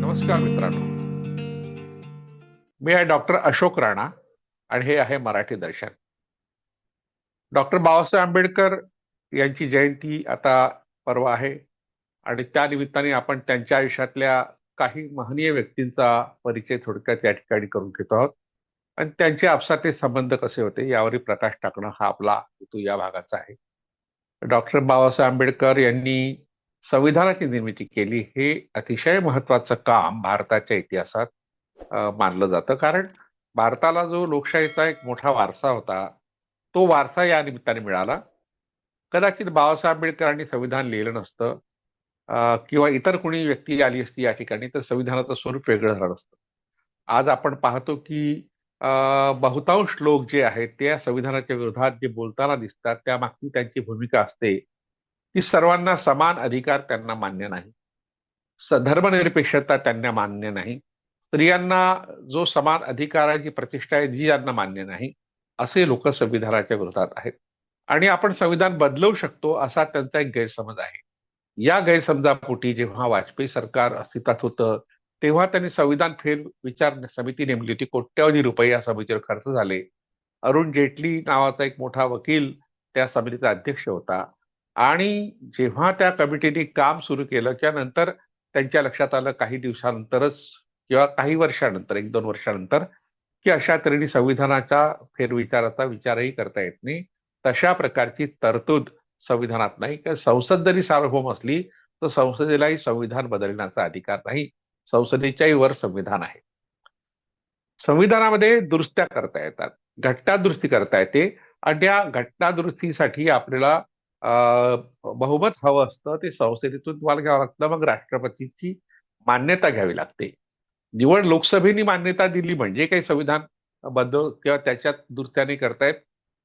नमस्कार मित्रांनो. मी आहे डॉक्टर अशोक राणा आणि हे आहे मराठी दर्शन. डॉक्टर बाबासाहेब आंबेडकर यांची जयंती आता परवा आहे आणि त्या निमित्ताने आपण त्यांच्या आयुष्यातल्या काही महनीय व्यक्तींचा परिचय थोडक्यात या ठिकाणी करून घेतो आहोत. आणि त्यांचे आपसातले संबंध कसे होते यावरही प्रकाश टाकणं हा आपला हेतू या भागाचा आहे. डॉक्टर बाबासाहेब आंबेडकर यांनी संविधानाची निर्मिती केली हे अतिशय महत्वाचं काम भारताच्या इतिहासात मानलं जातं. कारण भारताला जो लोकशाहीचा एक मोठा वारसा होता तो वारसा या निमित्ताने मिळाला. कदाचित बाबासाहेब आंबेडकरांनी संविधान लिहिलं नसतं किंवा इतर कोणी व्यक्ती आली असती या ठिकाणी तर संविधानाचं स्वरूप वेगळं झालं असतं आज आपण पाहतो की बहुतांश लोक जे आहेत ते संविधानाच्या विरोधात जे बोलताना दिसतात त्यामागची त्यांची भूमिका असते. की सर्वांना समान अधिकार त्यांना मान्य नाही. धर्मनिरपेक्षता त्यांना मान्य नाही. स्त्रियांना जो समान अधिकाराची प्रतिष्ठा आहे जी यांना मान्य नाही असे लोक संविधानाच्या विरोधात आहेत. आणि आपण संविधान बदलवू शकतो असा त्यांचा एक गैरसमज आहे. या गैरसमजापोटी जेव्हा वाजपेयी सरकार अस्तित्वात होतं तेव्हा त्यांनी संविधान फेर विचार समिती नेमली होती. कोट्यावधी रुपये या समितीवर खर्च झाले. अरुण जेटली नावाचा एक मोठा वकील त्या समितीचा अध्यक्ष होता. आणि जेव्हा त्या कमिटीने काम सुरू केलं त्यानंतर त्यांच्या लक्षात आलं काही दिवसानंतरच किंवा काही वर्षानंतर एक दोन वर्षानंतर की अशा तऱ्हेने संविधानाच्या फेरविचाराचा विचारही करता येत नाही. तशा प्रकारची तरतूद संविधानात नाही. कारण संसद जरी सार्वभौम असली तर संसदेलाही संविधान बदलण्याचा अधिकार नाही. संसदेच्याही वर संविधान आहे. संविधानामध्ये दुरुस्त्या करता येतात. घटनादुरुस्ती करता येते आणि त्या घटनादुरुस्तीसाठी आपल्याला बहुमत हवं असतं ते संसदेतून तुम्हाला घ्यावं लागतं. मग राष्ट्रपतीची मान्यता घ्यावी लागते. निवड लोकसभेने मान्यता दिली म्हणजे काही संविधान बदल किंवा त्याच्यात दुरुस्त्याने करतायत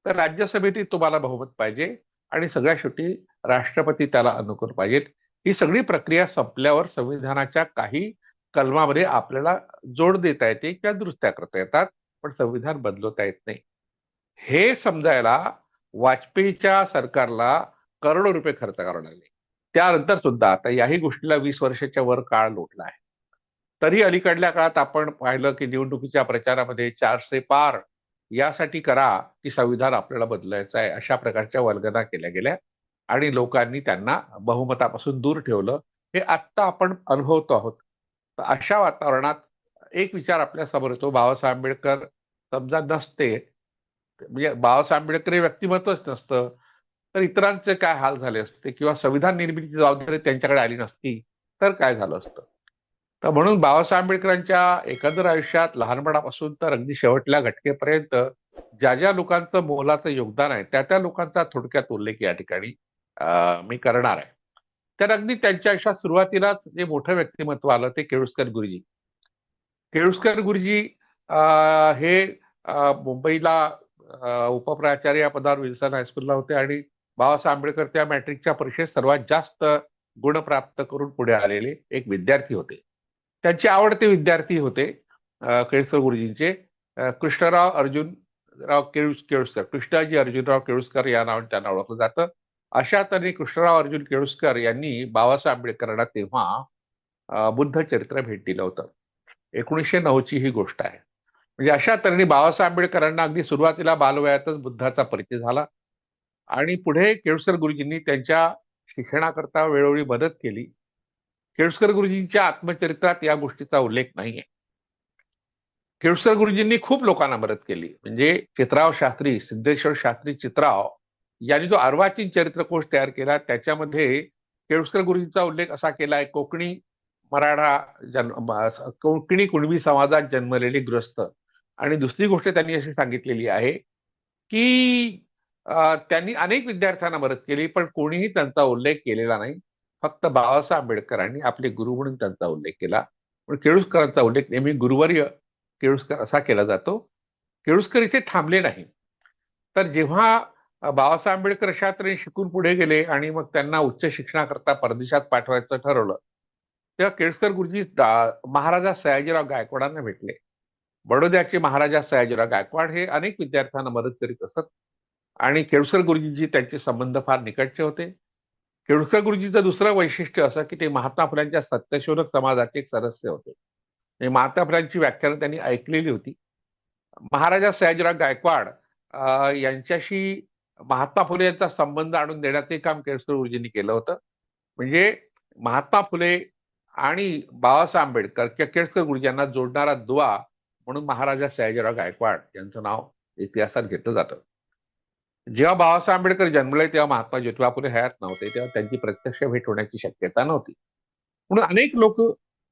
तर राज्यसभेतही तुम्हाला बहुमत पाहिजे आणि सगळ्या शेवटी राष्ट्रपती त्याला अनुकूल पाहिजेत. ही सगळी प्रक्रिया संपल्यावर संविधानाच्या काही कलमामध्ये आपल्याला जोड देता येते किंवा दुरुस्त्या करता येतात पण संविधान बदलवता येत नाही. हे समजायला वाजपेयीच्या सरकारला करोडो रुपये खर्च करावे लागले. त्यानंतर सुद्धा आता याही गोष्टीला वीस वर्षाच्या वर काळ लोटला आहे. तरी अलीकडल्या काळात आपण पाहिलं की निवडणुकीच्या प्रचारामध्ये चारशे पार यासाठी करा की संविधान आपल्याला बदलायचं आहे अशा प्रकारच्या वल्गना केल्या गेल्या आणि लोकांनी त्यांना बहुमतापासून दूर ठेवलं. हे आत्ता आपण अनुभवतो आहोत. अशा वातावरणात एक विचार आपल्यासमोर येतो. बाबासाहेब आंबेडकर समजा नसते म्हणजे बाबासाहेब आंबेडकर हे व्यक्तिमत्वच नसतं तर इतरांचे काय हाल झाले असते किंवा संविधान निर्मितीची जबाबदारी त्यांच्याकडे आली नसती तर काय झालं असतं? तर म्हणून बाबासाहेब आंबेडकरांच्या एकंदर आयुष्यात लहानपणापासून तर अगदी शेवटल्या घटकेपर्यंत ज्या ज्या लोकांचं मोलाचं योगदान आहे त्या त्या लोकांचा थोडक्यात उल्लेख या ठिकाणी मी करणार आहे. तर अगदी त्यांच्या आयुष्यात सुरुवातीलाच जे मोठं व्यक्तिमत्व आलं ते केळुसकर गुरुजी. केळुसकर गुरुजी हे मुंबईला उपप्राचार्य या पदावर विल्सन हायस्कूलला होते आणि बाबासाहेब आंबेडकर त्या मॅट्रिकच्या परीक्षेत सर्वात जास्त गुण प्राप्त करून पुढे आलेले एक विद्यार्थी होते. त्यांचे आवडते विद्यार्थी होते अं, केळुसकर गुरुजींचे कृष्णराव कृष्णराव अर्जुनराव केळुस केळुसकर कृष्णाजी अर्जुनराव केळुसकर या नावाने त्यांना ओळखलं जातं. अशा तऱ्हे कृष्णराव अर्जुन केळुसकर यांनी बाबासाहेब आंबेडकरांना तेव्हा बुद्ध चरित्र भेट दिलं होतं. एकोणीसशे नऊची ही गोष्ट आहे. म्हणजे अशा तऱ्हेने बाबासाहेब आंबेडकरांना अगदी सुरुवातीला बालवयातच बुद्धाचा परिचय झाला. आणि पुढे केळुसकर गुरुजींनी त्यांच्या शिक्षणाकरता वेळोवेळी मदत केली. केळुसकर गुरुजींच्या आत्मचरित्रात या गोष्टीचा उल्लेख नाहीये. केळुसकर गुरुजींनी खूप लोकांना मदत केली. म्हणजे चित्राव शास्त्री सिद्धेश्वर शास्त्री चित्राव यांनी जो अर्वाचीन चरित्रकोश तयार केला त्याच्यामध्ये केळुसकर गुरुजींचा उल्लेख असा केला आहे कोकणी मराठा जन्म कोकणी कुणबी समाजात जन्मलेली ग्रस्त आणि दुसरी गोष्ट त्यांनी अशी सांगितलेली आहे की त्यांनी अनेक विद्यार्थ्यांना मदत केली पण कोणीही त्यांचा उल्लेख केलेला नाही. फक्त बाबासाहेब आंबेडकरांनी आपले गुरु म्हणून त्यांचा उल्लेख केला. पण केळुसकरांचा उल्लेख नेहमी गुरुवर्य केळुसकर असा केला जातो. केळुसकर इथे थांबले नाही. तर जेव्हा बाबासाहेब आंबेडकर शास्त्री शिकून पुढे गेले आणि मग त्यांना उच्च शिक्षणाकरता परदेशात पाठवायचं ठरवलं. तेव्हा केळसर गुरुजी महाराजा सयाजीराव गायकवाडांना भेटले. बडोद्याचे महाराजा सयाजीराव गायकवाड हे अनेक विद्यार्थ्यांना मदत करीत असत आणि केळसर गुरुजींची त्यांचे संबंध फार निकटचे होते. केळसर गुरुजीचं दुसरं वैशिष्ट्य असं की ते महात्मा फुलांच्या सत्यशोधक समाजाचे एक सदस्य होते. महात्मा फुलांची व्याख्यानं त्यांनी ऐकलेली होती. महाराजा सयाजीराव गायकवाड यांच्याशी महात्मा फुले यांचा संबंध आणून देण्याचे काम केळुसकर गुरुजींनी केलं होतं. म्हणजे महात्मा फुले आणि बाबासाहेब आंबेडकर किंवा केळकर गुरुजींना जोडणारा दुवा म्हणून महाराजा सयाजीराव गायकवाड यांचं नाव इतिहासात घेतलं जातं. जेव्हा बाबासाहेब आंबेडकर जन्मले तेव्हा महात्मा ज्योतिबा फुले हयात नव्हते तेव्हा त्यांची प्रत्यक्ष भेट होण्याची शक्यता नव्हती. म्हणून अनेक लोक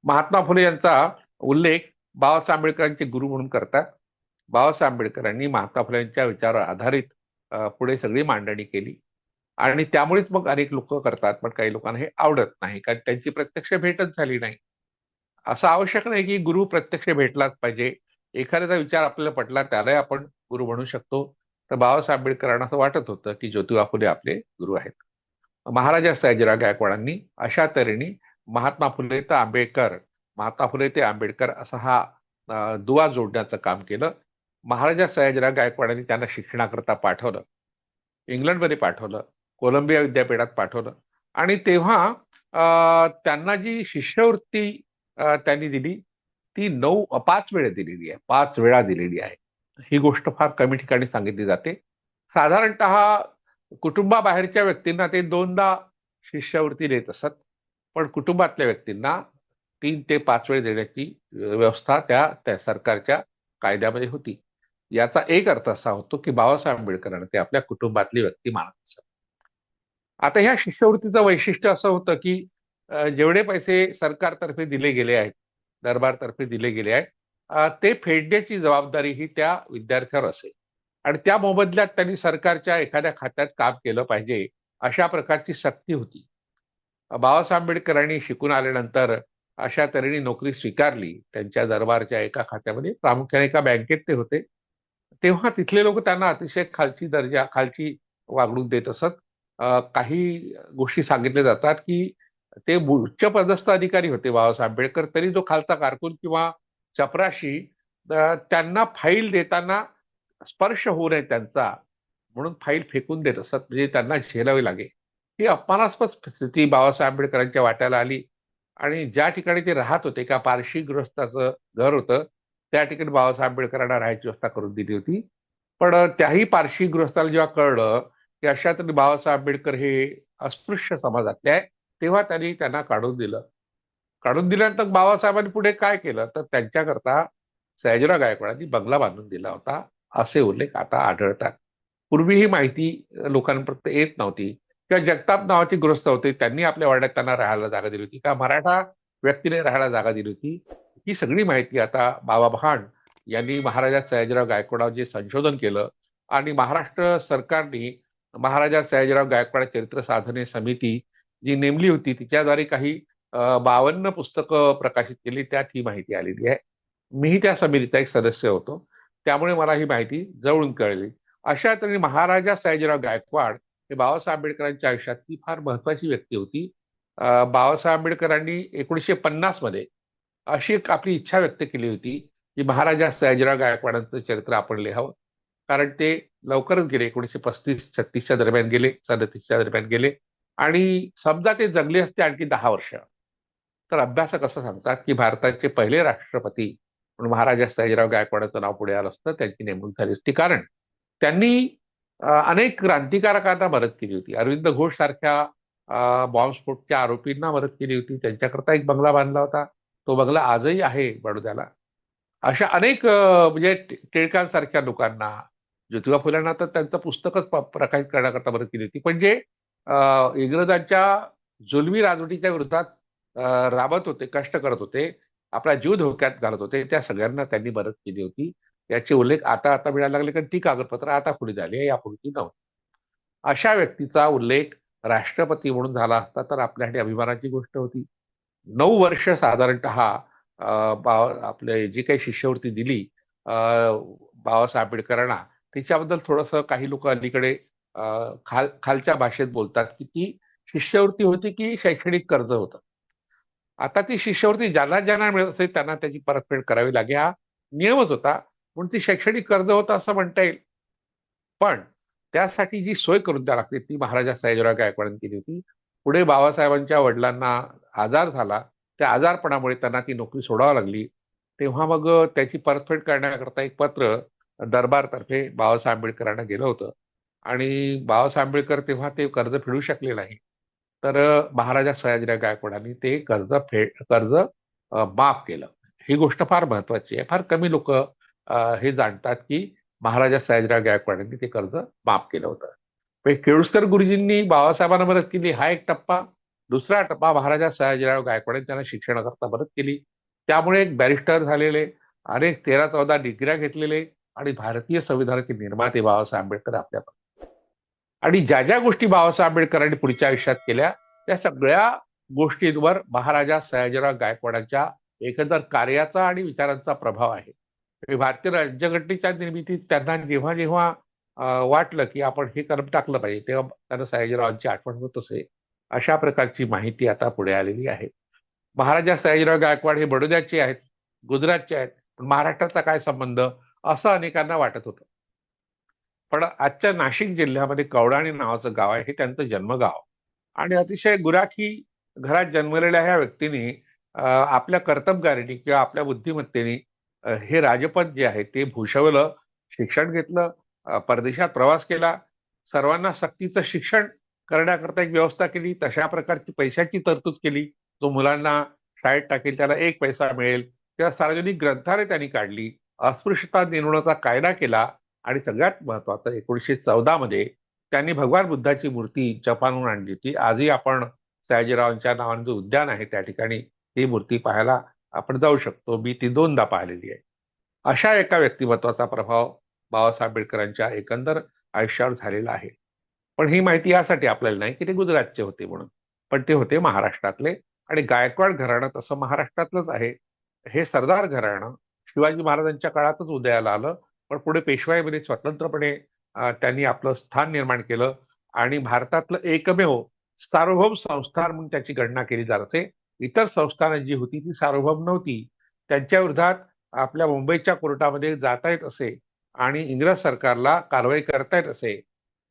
महात्मा फुले यांचा उल्लेख बाबासाहेब आंबेडकरांचे गुरु म्हणून करतात. बाबासाहेब आंबेडकरांनी महात्मा फुलेंच्या विचारावर आधारित पुढे सगळी मांडणी केली. आणि त्यामुळेच मग अनेक लोक करतात पण काही लोकांना हे आवडत नाही. कारण त्यांची प्रत्यक्ष भेटच झाली नाही. असं आवश्यक नाही की गुरु प्रत्यक्ष भेटलाच पाहिजे. एखाद्याचा विचार आपल्याला पटला त्यालाही आपण गुरु म्हणू शकतो. तर बाबासाहेब आंबेडकरांना असं वाटत होतं की ज्योतिबा फुले आपले गुरु आहेत. महाराजा सयाजीराव गायकवाडांनी अशा तऱ्हेने महात्मा फुले तर आंबेडकर महात्मा फुले ते आंबेडकर असा हा दुवा जोडण्याचं काम केलं. महाराजा सयाजीराव गायकवाडांनी त्यांना शिक्षणाकरता पाठवलं. इंग्लंडमध्ये पाठवलं कोलंबिया विद्यापीठात पाठवलं. आणि तेव्हा त्यांना जी शिष्यवृत्ती त्यांनी दिली ती नऊ पाच वेळा दिलेली आहे. पाच वेळा दिलेली आहे. ही गोष्ट फार कमी ठिकाणी सांगितली जाते. साधारणत कुटुंबाबाहेरच्या व्यक्तींना ते दोनदा शिष्यवृत्ती देत असत. पण कुटुंबातल्या व्यक्तींना तीन ते पाच वेळ देण्याची व्यवस्था त्या त्या सरकारच्या कायद्यामध्ये होती. याचा एक अर्थ असा होतो की बाबासाहेब आंबेडकरांना ते आपल्या कुटुंबातली व्यक्ती मानत असत. आता ह्या शिष्यवृत्तीचं वैशिष्ट्य असं होतं की जेवढे पैसे सरकारतर्फे दिले गेले आहेत दरबारतर्फे दिले गेले आहेत ते फेडण्याची जबाबदारी ही त्या विद्यार्थ्यावर असेल. आणि त्या मोबदल्यात त्यांनी सरकारच्या एखाद्या खात्यात काम केलं पाहिजे अशा प्रकारची सक्ती होती. बाबासाहेब आंबेडकरांनी शिकून आल्यानंतर अशा तऱ्हेने नोकरी स्वीकारली. त्यांच्या दरबारच्या एका खात्यामध्ये प्रामुख्याने एका बँकेत ते होते. तेव्हा तिथले लोक त्यांना अतिशय खालची दर्जा खालची वागणूक देत असत. काही गोष्टी सांगितल्या जातात की ते उच्च पदस्थ अधिकारी होते बाबासाहेब आंबेडकर. तरी जो खालचा कारकून किंवा चपराशी त्यांना फाईल देताना स्पर्श होऊ नये त्यांचा म्हणून फाईल फेकून देत असत. म्हणजे त्यांना झेलावे लागे. ही अपमानास्पद स्थिती बाबासाहेब आंबेडकरांच्या वाट्याला आली. आणि ज्या ठिकाणी ते राहत होते एका पारशी गृहस्थाचं घर होतं त्या ठिकाणी बाबासाहेब आंबेडकरांना राहायची व्यवस्था करून दिली होती. पण त्याही पारशी गृहस्थाला जेव्हा कळलं की अशा तरी बाबासाहेब आंबेडकर हे अस्पृश्य समाजातले आहे तेव्हा त्यांनी त्यांना काढून दिलं. काढून दिल्यानंतर बाबासाहेबांनी पुढे काय केलं? तर त्यांच्याकरता सयाजीराव गायकवाडांनी बंगला बांधून दिला होता. असे उल्लेख आता आढळतात. पूर्वी ही माहिती लोकांपर्यंत येत नव्हती. किंवा जगताप नावाचे गृहस्थ होते त्यांनी आपल्या वाड्यात त्यांना राहायला जागा दिली होती. का? मराठा व्यक्तीने राहायला जागा दिली होती. ही सगळी माहिती आता बाबा भांड यांनी महाराजा सयाजीराव गायकवाड जे संशोधन केलं आणि महाराष्ट्र सरकारने महाराजा सयाजीराव गायकवाड चरित्र साधने समिती जी नेमली होती तिच्याद्वारे काही बावन्न पुस्तकं प्रकाशित केली त्यात ही माहिती आलेली आहे. मीही त्या समितीचा एक सदस्य होतो. त्यामुळे मला ही माहिती जवळून कळली. अशा तऱ्हेने महाराजा सयाजीराव गायकवाड हे बाबासाहेब आंबेडकरांच्या आयुष्यातली फार महत्वाची व्यक्ती होती. बाबासाहेब आंबेडकरांनी एकोणीसशे पन्नासमध्ये अशी एक आपली इच्छा व्यक्त केली होती की महाराजा सयाजीराव गायकवाडांचं चरित्र आपण लिहावं. कारण ते लवकरच गेले एकोणीसशे पस्तीस छत्तीसच्या दरम्यान गेले सदतीसच्या दरम्यान गेले. आणि समजा ते जगले असते आणखी दहा वर्ष. तर अभ्यासक असं सांगतात की भारताचे पहिले राष्ट्रपती म्हणून महाराजा सयाजीराव गायकवाडाचं नाव पुढे आलं असतं त्यांची नेमणूक झाली असती. कारण त्यांनी अनेक क्रांतिकारकांना मदत केली होती. अरविंद घोष सारख्या बॉम्बस्फोटच्या आरोपींना मदत केली होती. त्यांच्याकरता एक बंगला बांधला होता. तो बंगला आजही आहे बडोद्याला. अशा अनेक म्हणजे टिळकांसारख्या लोकांना ज्योतिबा फुल्यांना तर त्यांचं पुस्तकच प्रकाशित करण्याकरता मदत केली होती. पण जे इंग्रजांच्या जुलमी राजवटीच्या विरोधात राबत होते कष्ट करत होते आपला जीव धोक्यात घालत होते त्या सगळ्यांना त्यांनी मदत केली होती. याचे उल्लेख आता आता मिळायला लागले कारण ती कागदपत्र आता पुढे झाली यापूर्वी नव्हती. अशा व्यक्तीचा उल्लेख राष्ट्रपती म्हणून झाला असता तर आपल्यासाठी अभिमानाची गोष्ट होती. नऊ वर्ष साधारणत आपले जी काही शिष्यवृत्ती दिली बाबासाहेब आंबेडकरांना तिच्याबद्दल थोडस काही लोक अलीकडे खाल खालच्या भाषेत बोलतात की ती शिष्यवृत्ती होती की शैक्षणिक कर्ज होतं. आता ती शिष्यवृत्ती ज्यांना ज्यांना मिळत असेल त्यांना त्याची परतफेड करावी लागे हा नियमच होता. म्हणून ती शैक्षणिक कर्ज होतं असं म्हणता येईल. पण त्यासाठी जी सोय करून द्यावी लागते ती महाराजा सयाजीराव गायकवाडांनी केली होती. पुढे बाबासाहेबांच्या वडिलांना आजार झाला त्या आजारपणामुळे त्यांना ती नोकरी सोडावी लागली. तेव्हा मग त्याची परतफेड करण्याकरता एक पत्र दरबारतर्फे बाबासाहेब आंबेडकरांना गेलं होतं. आणि बाबासाहेब आंबेडकर तेव्हा ते कर्ज फेडू शकले नाही. तर महाराजा सयाजीराव गायकवाडांनी ते कर्ज फेड कर्ज माफ केलं. ही गोष्ट फार महत्वाची आहे. फार कमी लोक हे जाणतात की महाराजा सयाजीराव गायकवाडांनी ते कर्ज माफ केलं होतं. केळुसकर गुरुजींनी बाबासाहेबांना मदत केली हा एक टप्पा. दुसरा टप्पा महाराजा सयाजीराव गायकवाडांनी त्यांना शिक्षणाकरता मदत केली. त्यामुळे एक बॅरिस्टर झालेले अनेक तेरा चौदा डिग्र्या घेतलेले आणि भारतीय संविधानाचे निर्माते बाबासाहेब आंबेडकर आपल्या आणि ज्या ज्या गोष्टी बाबासाहेब आंबेडकरांनी पुढच्या आयुष्यात केल्या त्या सगळ्या गोष्टींवर महाराजा सयाजीराव गायकवाडांच्या एकंदर कार्याचा आणि विचारांचा प्रभाव आहे. भारतीय राज्यघटनेच्या निर्मितीत त्यांना जेव्हा जेव्हा वाटलं की आपण हे कलम टाकलं पाहिजे तेव्हा त्यांना सयाजीरावांची आठवण होत असे अशा प्रकारची माहिती आता पुढे आलेली आहे. महाराजा सयाजीराव गायकवाड हे बडोद्याचे आहेत गुजरातचे आहेत पण महाराष्ट्राचा काय संबंध असं अनेकांना वाटत होतं. पण आजच्या नाशिक जिल्ह्यामध्ये कवडाणी नावाचं गाव आहे हे त्यांचं जन्मगाव. आणि अतिशय गुराखी घरात जन्मलेल्या ह्या व्यक्तीने आपल्या कर्तबगारीने किंवा आपल्या बुद्धिमत्तेने हे राजपद जे आहे ते भूषवलं शिक्षण घेतलं परदेशात प्रवास केला. सर्वांना सक्तीचं शिक्षण करण्याकरता एक व्यवस्था केली. तशा प्रकारची पैशाची तरतूद केली. जो मुलांना शाळेत टाकेल त्याला एक पैसा मिळेल. किंवा सार्वजनिक ग्रंथालय त्यांनी काढली. अस्पृश्यता निर्मूलनाचा कायदा केला. आणि सगळ्यात महत्वाचं एकोणीसशे चौदा मध्ये त्यांनी भगवान बुद्धाची मूर्ती जपानहून आणली होती. आजही आपण सयाजीरावांच्या नावाने जो उद्यान आहे त्या ठिकाणी ती मूर्ती पाहायला आपण जाऊ शकतो. मी ती दोनदा पाहिलेली आहे. अशा एका व्यक्तिमत्वाचा प्रभाव बाबासाहेब आंबेडकरांच्या एकंदर आयुष्यावर झालेला आहे. पण ही माहिती यासाठी आपल्याला नाही की ते गुजरातचे होते म्हणून. पण ते होते महाराष्ट्रातले आणि गायकवाड घराणं तसं महाराष्ट्रातलंच आहे. हे सरदार घराणं शिवाजी महाराजांच्या काळातच उदयाला आलं. पण पुढे पेशवाईमध्ये स्वतंत्रपणे त्यांनी आपलं स्थान निर्माण केलं आणि भारतातलं एकमेव सार्वभौम संस्थान म्हणून त्याची गणना केली जात असे. इतर संस्थानं जी होती ती सार्वभौम नव्हती. त्यांच्या विरोधात आपल्या मुंबईच्या कोर्टामध्ये जाता येत असे आणि इंग्रज सरकारला कारवाई करता येत असे.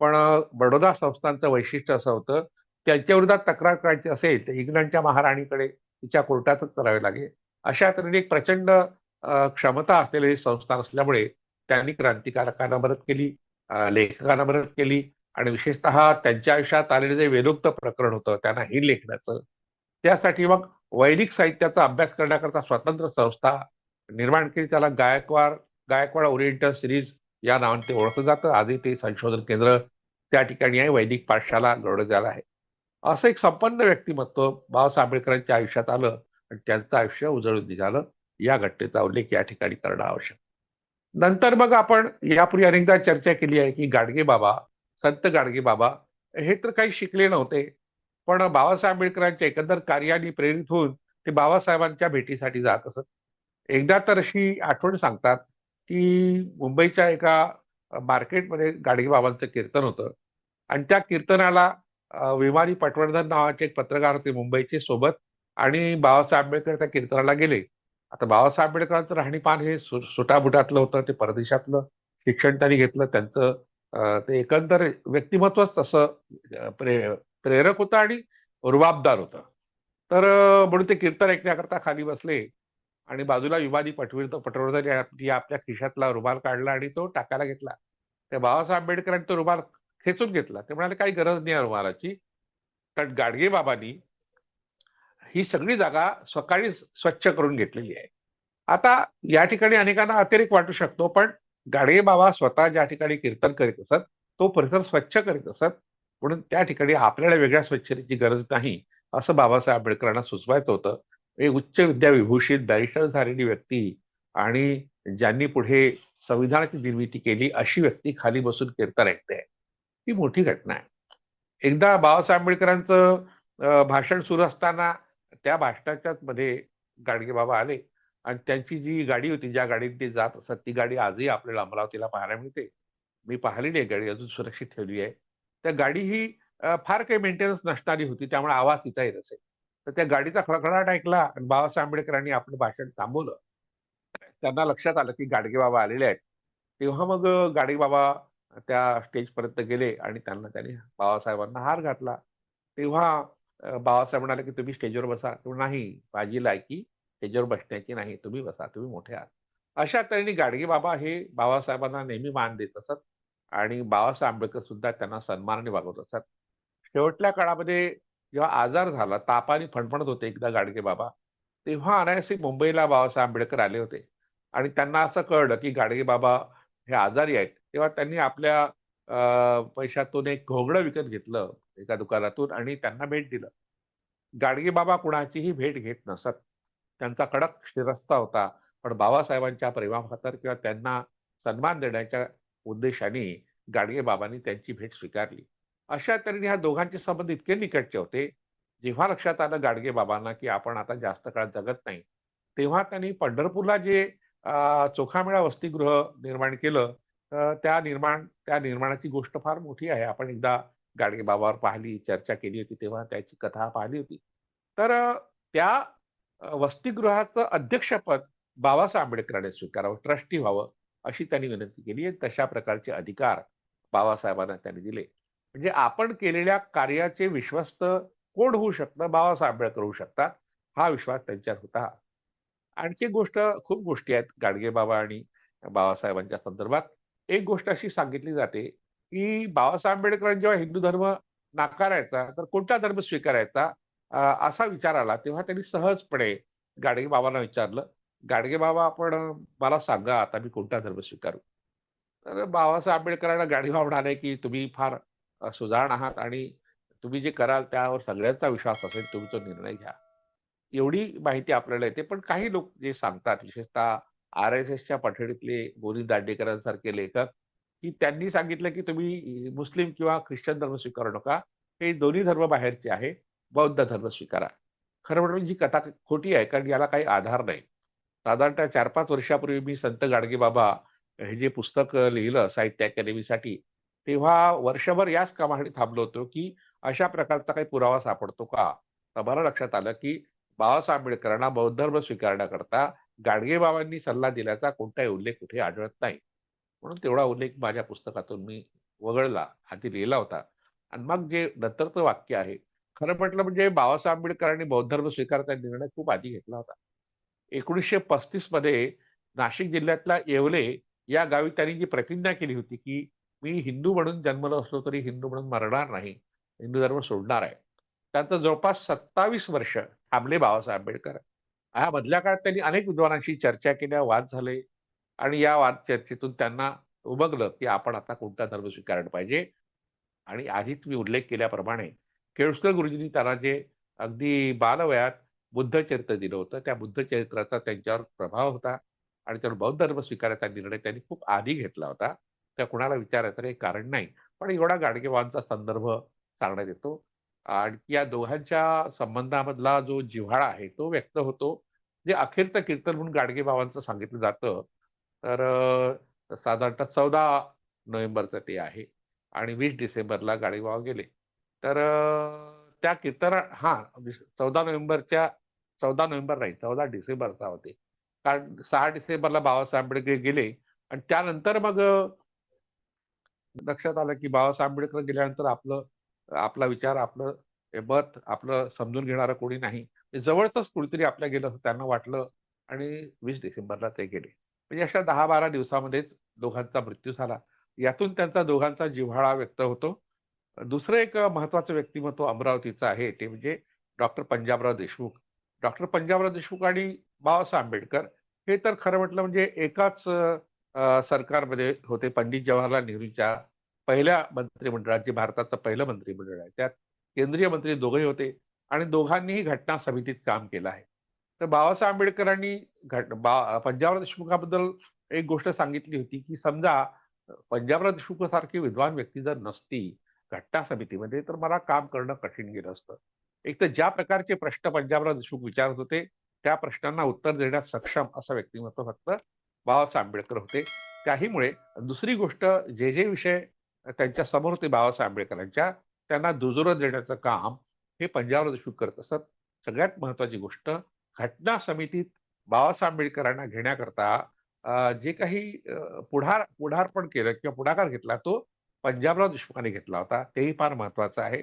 पण बडोदा संस्थांचं वैशिष्ट्य असं होतं त्यांच्या विरोधात तक्रार करायची असेल तर इंग्लंडच्या महाराणीकडे तिच्या कोर्टातच करावे लागेल. अशा तऱ्हेने एक प्रचंड क्षमता असलेले संस्थान असल्यामुळे त्यांनी क्रांतिकारकांना मदत केली लेखकांना मदत केली आणि विशेषतः त्यांच्या आयुष्यात आलेलं जे वेदोक्त प्रकरण होतं त्यांना हे लेखण्याचं त्यासाठी मग वैदिक साहित्याचा अभ्यास करण्याकरता स्वतंत्र संस्था निर्माण केली. त्याला गायकवाड गायकवाड ओरिएंटल सिरीज या नावाने ते ओळखलं जातं. आधी ते संशोधन केंद्र त्या ठिकाणी आहे. वैदिक पाठशाला झालं आहे. असं एक संपन्न व्यक्तिमत्व बाबासाहेब आंबेडकरांच्या आयुष्यात आलं आणि त्यांचं आयुष्य उजळून निघालं. या घटनेचा उल्लेख या ठिकाणी करणं आवश्यक. नंतर मग आपण यापूर्वी अनेकदा चर्चा केली आहे की गाडगे बाबा संत गाडगे बाबा हे तर काही शिकले नव्हते. पण बाबासाहेब आंबेडकरांच्या एकंदर कार्याने प्रेरित होऊन ते बाबासाहेबांच्या भेटीसाठी जात असत. एकदा तर अशी आठवण सांगतात की मुंबईच्या एका मार्केटमध्ये गाडगे बाबांचं कीर्तन होतं. आणि त्या कीर्तनाला विमानी पटवर्धन नावाचे एक पत्रकार होते मुंबईचे सोबत आणि बाबासाहेब आंबेडकर त्या कीर्तनाला गेले. आता बाबासाहेब आंबेडकरांचं राहणीपान हे सुटाबुटातलं होतं ते परदेशातलं शिक्षण त्यांनी घेतलं त्यांचं ते एकंदर व्यक्तिमत्वच तसं प्रे प्रेरक होतं आणि रुबाबदार होतं. तर म्हणून ते कीर्तन ऐकण्याकरता खाली बसले आणि बाजूला विवादी पटवीर पटवर्धन आपल्या खिशातला रुमाल काढला आणि तो टाकायला घेतला. त्या बाबासाहेब आंबेडकरांनी तो रुमाल खेचून घेतला. ते म्हणाले काही गरज नाही रुमालाची. कारण गाडगे बाबांनी ही सगळी जागा सकाळी स्वच्छ करून घेतलेली आहे. आता या ठिकाणी अनेकांना अतिरेक वाटू शकतो पण गाडगे बाबा स्वतः ज्या ठिकाणी कीर्तन करीत असत तो परिसर स्वच्छ करीत असत म्हणून त्या ठिकाणी आपल्याला वेगळ्या स्वच्छतेची गरज नाही असं बाबासाहेब आंबेडकरांना सुचवायचं होतं. एक उच्च विद्या विभूषित बॅरिस्टर झालेली व्यक्ती आणि ज्यांनी पुढे संविधानाची निर्मिती केली अशी व्यक्ती खाली बसून कीर्तन ऐकते. ही मोठी घटना आहे. एकदा बाबासाहेब आंबेडकरांचं भाषण सुरू असताना त्या भाषणाच्या मध्ये गाडगे बाबा आले आणि त्यांची जी गाडी होती ज्या गाडीत ते जात असतात ती गाडी आजही आपल्याला अमरावतीला पाहायला मिळते. मी पाहिलेली आहे गाडी अजून सुरक्षित ठेवली आहे. त्या गाडी ही फार काही मेंटेनन्स नसणारी होती त्यामुळे आवाज तिचा येत असेल तर त्या गाडीचा खळखळाट ऐकला आणि बाबासाहेब आंबेडकरांनी आपलं भाषण थांबवलं. त्यांना लक्षात आलं की गाडगे बाबा आलेले आहेत. तेव्हा मग गाडगे बाबा त्या स्टेजपर्यंत गेले आणि त्यांना त्यांनी बाबासाहेबांना हार घातला. तेव्हा बाबासाहेब म्हणाले की तुम्ही स्टेजवर बसा. नाही माझी लायकी स्टेजवर बसण्याची नाही. तुम्ही बसा तुम्ही मोठे आहात. अशा तऱ्हेने गाडगे बाबा हे बाबासाहेबांना नेहमी मान देत असत. आणि बाबासाहेब आंबेडकर सुद्धा त्यांना सन्मानाने वागवत असत शेवटल्या काळामध्ये जेव्हा आजार झाला तापाने फणफणत होते एकदा गाडगे बाबा तेव्हा अनायसे मुंबईला बाबासाहेब आंबेडकर आले होते. आणि त्यांना असं कळलं की गाडगे बाबा हे आजारी आहेत. तेव्हा त्यांनी आपल्या अ, पैशातून एक घोगडं विकत घेतलं एका दुकानातून आणि त्यांना भेट दिलं. गाडगे बाबा कुणाचीही भेट घेत नसत. त्यांचा कडक शिरस्ता होता. पण बाबासाहेबांच्या प्रेमाखातर किंवा त्यांना सन्मान देण्याच्या उद्देशाने गाडगे बाबांनी त्यांची भेट स्वीकारली. अशा तऱ्हेने ह्या दोघांचे संबंध इतके निकटचे होते जेव्हा लक्षात आलं गाडगे बाबांना की आपण आता जास्त काळ जगत नाही तेव्हा त्यांनी पंढरपूरला जे चोखामेळा वसतिगृह निर्माण केलं त्या निर्माण त्या निर्माणाची गोष्ट फार मोठी आहे. आपण एकदा गाडगे बाबावर पाहिली चर्चा केली होती तेव्हा त्याची कथा पाहिली होती. तर त्या वसतिगृहाचं अध्यक्षपद बाबासाहेब आंबेडकरांनी स्वीकारावं ट्रस्टी व्हावं अशी त्यांनी विनंती केली आणि तशा प्रकारचे अधिकार बाबासाहेबांना त्यांनी दिले. म्हणजे आपण केलेल्या कार्याचे विश्वस्त कोण होऊ शकतं? बाबासाहेब आंबेडकर होऊ शकतात. हा विश्वास त्यांच्यात होता. आणखी गोष्ट खूप गोष्टी आहेत गाडगे बाबा आणि बाबासाहेबांच्या संदर्भात. एक गोष्ट अशी सांगितली जाते की बाबासाहेब आंबेडकरांनी जेव्हा हिंदू धर्म नाकारायचा तर कोणता धर्म स्वीकारायचा असा विचार आला तेव्हा त्यांनी सहजपणे गाडगे बाबांना विचारलं. गाडगे बाबा आपण मला सांगा आता मी कोणता धर्म स्वीकारू? तर बाबासाहेब आंबेडकरांना गाडगे बाबा म्हणाले की तुम्ही फार सुजाण आहात आणि तुम्ही जे कराल त्यावर सगळ्यांचा विश्वास असेल तुम्ही तो निर्णय घ्या. एवढी माहिती आपल्याला येते पण काही लोक जे सांगतात विशेषतः आर एस एसच्या पठडीतले गोविंद दांडेकरांसारखे लेखक की त्यांनी सांगितलं की तुम्ही मुस्लिम किंवा ख्रिश्चन धर्म स्वीकारू नका. हे दोन्ही धर्म बाहेरचे आहे बौद्ध धर्म स्वीकारा. खरं म्हणून जी कथा खोटी आहे कारण याला काही आधार नाही. साधारणतः चार पाच वर्षापूर्वी मी संत गाडगे बाबा हे जे पुस्तक लिहिलं साहित्य अकॅडमीसाठी तेव्हा वर्षभर याच कामासाठी थांबलो होतो की अशा प्रकारचा काही पुरावा सापडतो का? तर मला लक्षात आलं की बाबासाहेब आंबेडकरांना बौद्ध धर्म स्वीकारण्याकरता गाडगे बाबांनी सल्ला दिल्याचा कोणताही उल्लेख कुठे आढळत नाही. म्हणून तेवढा उल्लेख माझ्या पुस्तकातून मी वगळला आधी लिहिला होता. आणि मग जे नंतरचं वाक्य आहे खरं म्हटलं म्हणजे बाबासाहेब आंबेडकरांनी बौद्ध धर्म स्वीकारता निर्णय खूप आधी घेतला होता. एकोणीसशे पस्तीसमध्ये नाशिक जिल्ह्यातल्या येवले या गावी त्यांनी जी प्रतिज्ञा केली होती की मी हिंदू म्हणून जन्मलो असलो तरी हिंदू म्हणून मरणार नाही हिंदू धर्म सोडणार आहे. त्यानंतर जवळपास सत्तावीस वर्ष थांबले बाबासाहेब आंबेडकर. ह्या मधल्या काळात त्यांनी अनेक विद्वानांशी चर्चा केल्या वाद झाले आणि या वाद चर्चेतून त्यांना उमगलं की आपण आता कोणता धर्म स्वीकारला पाहिजे. आणि आधीच मी उल्लेख केल्याप्रमाणे केळुसकर गुरुजींनी त्यांना जे अगदी बालवयात बुद्धचरित्र दिलं होतं. त्या बुद्धचरित्राचा त्यांच्यावर प्रभाव होता आणि त्यावर बौद्ध धर्म स्वीकारायचा निर्णय त्यांनी खूप आधी घेतला होता. त्या कुणाला विचारायचं काही कारण नाही. पण एवढा गाडगेवांचा संदर्भ सांगण्यात येतो. आणि या दोघांच्या संबंधामधला जो जिव्हाळा आहे तो व्यक्त होतो. जे अखेरचं कीर्तन म्हणून गाडगेबाबांचं सांगितलं जातं तर साधारणतः चौदा नोव्हेंबरचं ते आहे आणि वीस डिसेंबरला गाडगेबाबा गेले. तर त्या कीर्तन हा चौदा नोव्हेंबरच्या चौदा नोव्हेंबर नाही चौदा डिसेंबरचा होते. कारण सहा डिसेंबरला बाबासाहेब आंबेडकर गेले आणि त्यानंतर मग लक्षात आलं की बाबासाहेब आंबेडकर गेल्यानंतर आपलं आपला विचार आपलं मत आपलं समजून घेणारं कोणी नाही. म्हणजे जवळच कुणीतरी आपल्या गेलं असं त्यांना वाटलं आणि वीस डिसेंबरला ते गेले. म्हणजे अशा दहा बारा दिवसामध्येच दोघांचा मृत्यू झाला. यातून त्यांचा दोघांचा जिव्हाळा व्यक्त होतो. दुसरं एक महत्वाचं व्यक्तिमत्व अमरावतीचं आहे ते म्हणजे डॉक्टर पंजाबराव देशमुख. डॉक्टर पंजाबराव देशमुख आणि बाबासाहेब आंबेडकर हे तर खरं म्हटलं म्हणजे एकाच सरकारमध्ये होते. पंडित जवाहरलाल नेहरूंच्या पहिल्या मंत्रिमंडळात जे भारताचं पहिलं मंत्रिमंडळ आहे. त्यात केंद्रीय मंत्री दोघेही होते आणि दोघांनीही घटना समितीत काम केलं आहे. तर बाबासाहेब आंबेडकरांनी घट बा पंजाबराव देशमुखाबद्दल एक गोष्ट सांगितली होती की समजा पंजाबराव देशमुख सारखी विद्वान व्यक्ती जर नसती घटना समितीमध्ये तर मला काम करणं कठीण गेलं असतं. एक तर ज्या प्रकारचे प्रश्न पंजाबराव देशमुख विचारत होते त्या प्रश्नांना उत्तर देण्यास सक्षम असं व्यक्तिमत्व फक्त बाबासाहेब आंबेडकर होते त्याहीमुळे दुसरी गोष्ट जे जे विषय त्यांच्यासमोर होते बाबासाहेब आंबेडकरांच्या त्यांना दुजोरा देण्याचं काम हे पंजाबराव देशमुख करत असत सगळ्यात महत्वाची गोष्ट घटना समितीत बाबासाहेब आंबेडकरांना घेण्याकरता जे काही पुढार पुढारपण केलं किंवा पुढाकार घेतला तो पंजाबराव देशमुखांनी घेतला होता. तेही फार महत्वाचं आहे.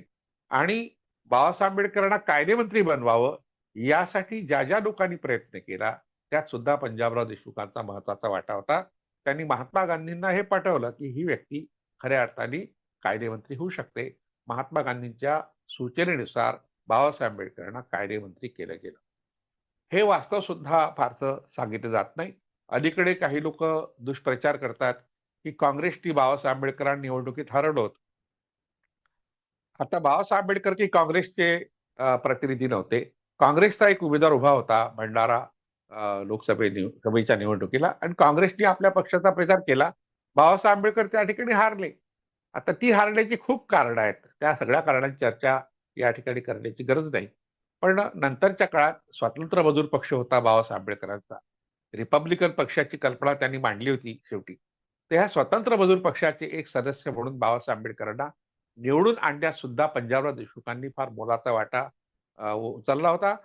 आणि बाबासाहेब आंबेडकरांना कायदेमंत्री बनवावं यासाठी ज्या-ज्या लोकांनी प्रयत्न केला, त्यात सुद्धा पंजाबराव देशमुखांचा महत्त्वाचा वाटा होता. त्यांनी महात्मा गांधींना हे पाठवलं की ही व्यक्ती खऱ्या अर्थाने कायदेमंत्री होऊ शकते. महात्मा गांधींच्या सूचनेनुसार बाबासाहेब आंबेडकरांना कायदेमंत्री केलं गेलं. हे वास्तव सुद्धा फारसं सांगितलं जात नाही. अलीकडे काही लोक दुष्प्रचार करतात, की काँग्रेसनी बाबासाहेब आंबेडकरांना निवडणुकीत हरवलं होतं. आता बाबासाहेब आंबेडकर की काँग्रेसचे प्रतिनिधी नव्हते. काँग्रेसचा एक उमेदवार उभा होता भंडारा लोकसभे सभेच्या निवडणुकीला आणि काँग्रेसने आपल्या पक्षाचा प्रचार केला. बाबासाहेब आंबेडकर त्या ठिकाणी हारले. आता ती हारण्याची खूप कारणं आहेत. त्या सगळ्या कारणांची चर्चा या ठिकाणी करण्याची गरज नाही. पण नंतरच्या काळात स्वातंत्र्य मजूर पक्ष होता बाबासाहेब आंबेडकरांचा. रिपब्लिकन पक्षाची कल्पना त्यांनी मांडली होती शेवटी. तर ह्या स्वतंत्र मजूर पक्षाचे एक सदस्य म्हणून बाबासाहेब आंबेडकरांना निवडून आणण्यात सुद्धा पंजाबराव देशमुखांनी फार मोलाचा वाटा उचलला होता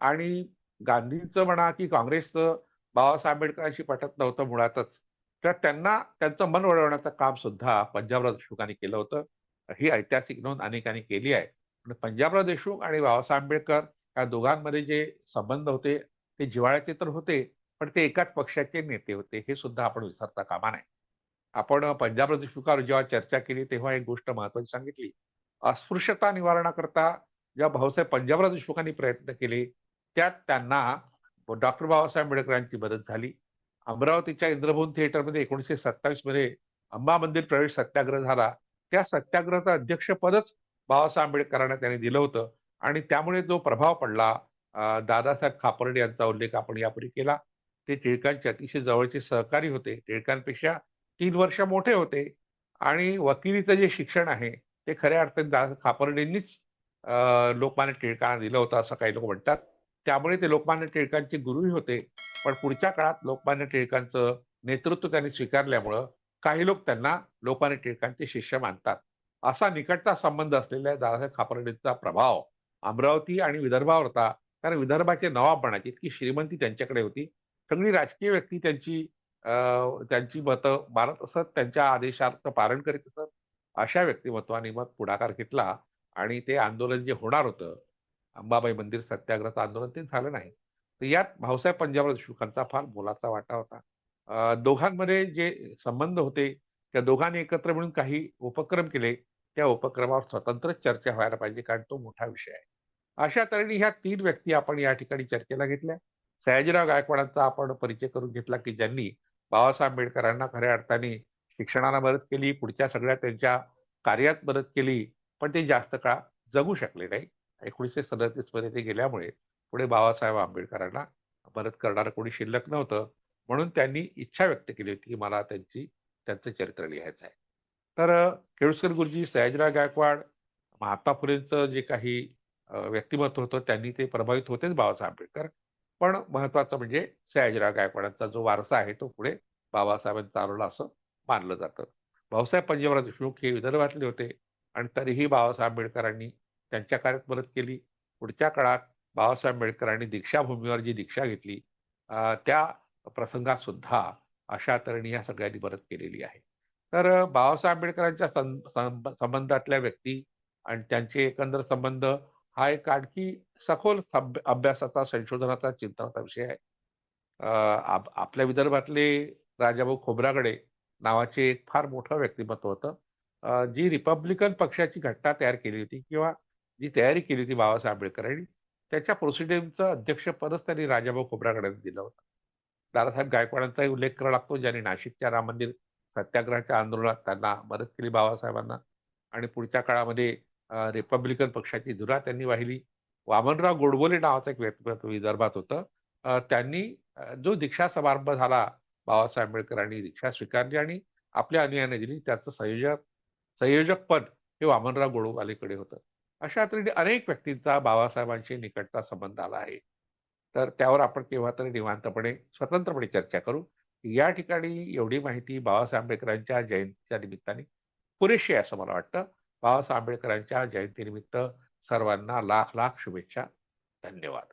आणि गांधींचं म्हणा की काँग्रेसचं बाबासाहेब आंबेडकरांशी पटत नव्हतं मुळातच. तर त्यांना त्यांचं मन वळवण्याचं काम सुद्धा पंजाबराव देशमुखांनी केलं होतं. ही ऐतिहासिक नोंद अनेकांनी केली आहे. पण पंजाबराव देशमुख आणि बाबासाहेब आंबेडकर या दोघांमध्ये जे संबंध होते ते जिव्हाळ्याचे तर होते, पण ते एकाच पक्षाचे नेते होते. हे सुद्धा आपण विसरता कामा नाही आपण पंजाब देशमुखावर जेव्हा चर्चा केली तेव्हा एक गोष्ट महत्वाची सांगितली. अस्पृश्यता निवारणाकरता ज्या भाऊसाहेब पंजाबराव देशमुखांनी प्रयत्न केले, त्यात त्यांना डॉक्टर बाबासाहेब आंबेडकरांची मदत झाली. अमरावतीच्या इंद्रभुवन थिएटरमध्ये 1927 मध्ये अंबा मंदिर प्रवेश सत्याग्रह झाला. त्या सत्याग्रहाचं अध्यक्षपदच बाबासाहेब आंबेडकरांना त्यांनी दिलं होतं आणि त्यामुळे जो प्रभाव पडला दादासाहेब खापर्डे यांचा उल्लेख आपण यापूर्वी केला. ते टिळकांचे अतिशय जवळचे सहकारी होते. टिळकांपेक्षा तीन वर्ष मोठे होते आणि वकिलीचं जे शिक्षण आहे ते खऱ्या अर्थाने खापर्डेंनीच लोकमान्य टिळकांना दिलं होतं असं काही लोक म्हणतात. त्यामुळे ते लोकमान्य टिळकांचे गुरुही होते. पण पुढच्या काळात लोकमान्य टिळकांचं नेतृत्व त्यांनी स्वीकारल्यामुळं काही लोक त्यांना लोकमान्य टिळकांचे शिष्य मानतात. असा निकटचा संबंध असलेल्या दादासाहेब खापर्डेंचा प्रभाव अमरावती आणि विदर्भावर होता. कारण विदर्भाचे नवाब बनायचे इतकी श्रीमंती त्यांच्याकडे होती. सगळी राजकीय व्यक्ती त्यांची त्यांची मतं मानत असत. त्यांच्या आदेशार्थ पालन करीत असत. अशा व्यक्तिमत्वाने मग पुढाकार घेतला आणि ते आंदोलन जे होणार होतं, अंबाबाई मंदिर सत्याग्रहाचं आंदोलन ते झालं नाही. तर यात भाऊसाहेब पंजाबराव देशमुखांचा फार मोलाचा वाटा होता. दोघांमध्ये जे संबंध होते, त्या दोघांनी एकत्र मिळून काही उपक्रम केले. त्या उपक्रमावर स्वतंत्र चर्चा व्हायला पाहिजे कारण तो मोठा विषय आहे. अशा तऱ्हेने ह्या तीन व्यक्ती आपण या ठिकाणी चर्चेला घेतल्या. सयाजीराव गायकवाडांचा आपण परिचय करून घेतला, की ज्यांनी बाबासाहेब आंबेडकरांना खऱ्या अर्थाने शिक्षणाला मदत केली, पुढच्या सगळ्या त्यांच्या कार्यात मदत केली, पण ते जास्त काळ जगू शकले नाही. 1937 मध्ये ते गेल्यामुळे पुढे बाबासाहेब आंबेडकरांना मदत करणारं कोणी शिल्लक नव्हतं. म्हणून त्यांनी इच्छा व्यक्त केली होती, की मला त्यांची त्यांचं चरित्र लिहायचं आहे. तर केळुसकर गुरुजी, सयाजीराव गायकवाड, महात्मा फुलेंचं जे काही व्यक्तिमत्व होतं त्यांनी ते प्रभावित होतेच बाबासाहेब आंबेडकर. पण महत्वाचं म्हणजे सयाजीराव गायकवाडांचा जो वारसा आहे तो पुढे बाबासाहेबांनी चालवला असं मानलं जातं. भाऊसाहेब पंजाबराव देशमुख हे विदर्भातले होते आणि तरीही बाबासाहेब आंबेडकरांनी त्यांच्या कार्यात मदत केली. पुढच्या काळात बाबासाहेब आंबेडकरांनी दीक्षाभूमीवर जी दीक्षा घेतली त्या प्रसंगात सुद्धा अशा तऱ्हेने या सगळ्यांनी मदत केलेली आहे. तर बाबासाहेब आंबेडकरांच्या संबंधातल्या व्यक्ती आणि त्यांचे एकंदर संबंध हा एक आणखी सखोल अभ्यासाचा, संशोधनाचा, चिंतनाचा विषय आहे. आप आपल्या विदर्भातले राजाभाऊ खोब्रागडे नावाचे एक फार मोठं व्यक्तिमत्व होतं. जी रिपब्लिकन पक्षाची घटना तयार केली होती किंवा जी तयारी केली होती बाबासाहेब आंबेडकरांनी, त्याच्या प्रोसिडियमचं अध्यक्षपदच त्यांनी राजाभाऊ खोब्रागडेंना दिलं होतं. दादासाहेब गायकवाडांचाही उल्लेख करावा लागतो, ज्यांनी नाशिकच्या राम मंदिर सत्याग्रहाच्या आंदोलनात त्यांना मदत केली बाबासाहेबांना आणि पुढच्या काळामध्ये रिपब्लिकन पक्षाची धुरा त्यांनी वाहिली. वामनराव गोडबोले नावाचं एक व्यक्तिमत्व विदर्भात होतं. त्यांनी जो दीक्षा समारंभ झाला, बाबासाहेब आंबेडकरांनी दीक्षा स्वीकारली आणि आपल्या अनुयाने दिली. त्याचं संयोजक संयोजकपद हे वामनराव गोडवालेकडे होतं. अशा तऱ्हेने अनेक व्यक्तींचा बाबासाहेबांशी निकटचा संबंध आला आहे. तर त्यावर आपण केव्हा तरी निवांतपणे, स्वतंत्रपणे चर्चा करू. या ठिकाणी एवढी माहिती बाबासाहेब आंबेडकरांच्या जयंतीच्या निमित्ताने पुरेशी आहे असं मला वाटतं. बाबासाहेब आंबेडकरांच्या जयंतीनिमित्त सर्वांना लाख-लाख शुभेच्छा. धन्यवाद.